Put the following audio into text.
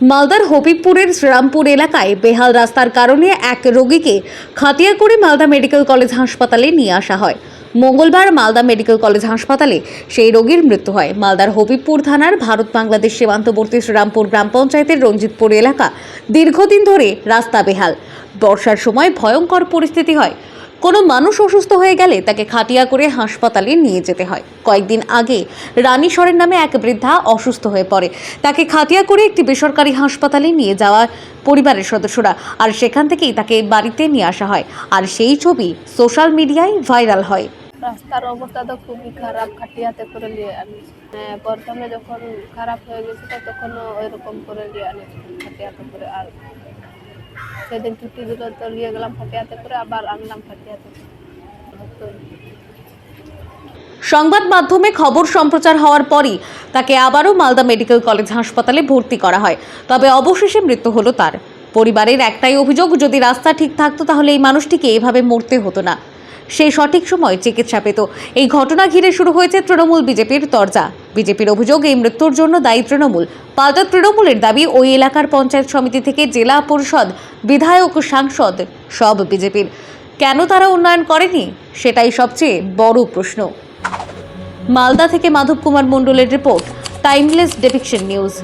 মালদার হবিবপুরের শ্রীরামপুর এলাকায় বেহাল রাস্তার কারণে এক রোগীকে খাটিয়া করে মালদা মেডিকেল কলেজ হাসপাতালে নিয়ে আসা হয়। মঙ্গলবার মালদা মেডিকেল কলেজ হাসপাতালে সেই রোগীর মৃত্যু হয়। মালদার হবিবপুর থানার ভারত বাংলাদেশ সীমান্তবর্তী শ্রীরামপুর গ্রাম পঞ্চায়েতের রঞ্জিতপুর এলাকা দীর্ঘদিন ধরে রাস্তা বেহাল। বর্ষার সময় ভয়ঙ্কর পরিস্থিতি হয়। কোনো মানুষ অসুস্থ হয়ে গেলে তাকে খাটিয়া করে হাসপাতালে নিয়ে যেতে হয়। কয়েকদিন আগে রানী নামে এক বৃদ্ধা অসুস্থ হয়ে পড়ে। তাকে খাটিয়া করে একটি বেসরকারি হাসপাতালে নিয়ে যাওয়া পরিবারের সদস্যরা আর সেখান থেকেই তাকে বাড়িতে নিয়ে আসা হয়। আর সেই ছবি সোশ্যাল মিডিয়ায় ভাইরাল হয়। রাস্তার অবস্থা তো খুবই খারাপ, খাটিয়াতে করে নিয়ে আনিস হ্যাঁ প্রথমে যখন খারাপ হয়ে গেছিল তখন ওইরকম করে নিয়ে আনিস খাটিয়াতে করে আর সেদিন ছুটি দিল, তো নিয়ে গেলাম খাটিয়াতে করে, আবার আনলাম খাটিয়াতে করে। তো সংবাদ মাধ্যমে খবর সম্প্রচার হওয়ার পরই তাকে আবারও মালদা মেডিকেল কলেজ হাসপাতালে ভর্তি করা হয়। তবে অবশেষে মৃত্যু হলো তার। পরিবারের একটাই অভিযোগ, যদি রাস্তা ঠিক থাকতো তাহলে এই মানুষটিকে এভাবে মরতে হতো না। সেই সঠিক সময় চিকিৎসা পেত। এই ঘটনা ঘিরে শুরু হয়েছে তৃণমূল বিজেপির তরজা। বিজেপির অভিযোগ এই মৃত্যুর জন্য দায়ী তৃণমূল। পাল্টা তৃণমূলের দাবি, ওই এলাকার পঞ্চায়েত সমিতি থেকে জেলা পরিষদ, বিধায়ক, সাংসদ, সব বিজেপির। কেন তারা উন্নয়ন করেনি? সেটাই সবচেয়ে বড় প্রশ্ন। মালদা থেকে মাধব কুমার মণ্ডলের রিপোর্ট টাইমলেস ডেপিকশন নিউজ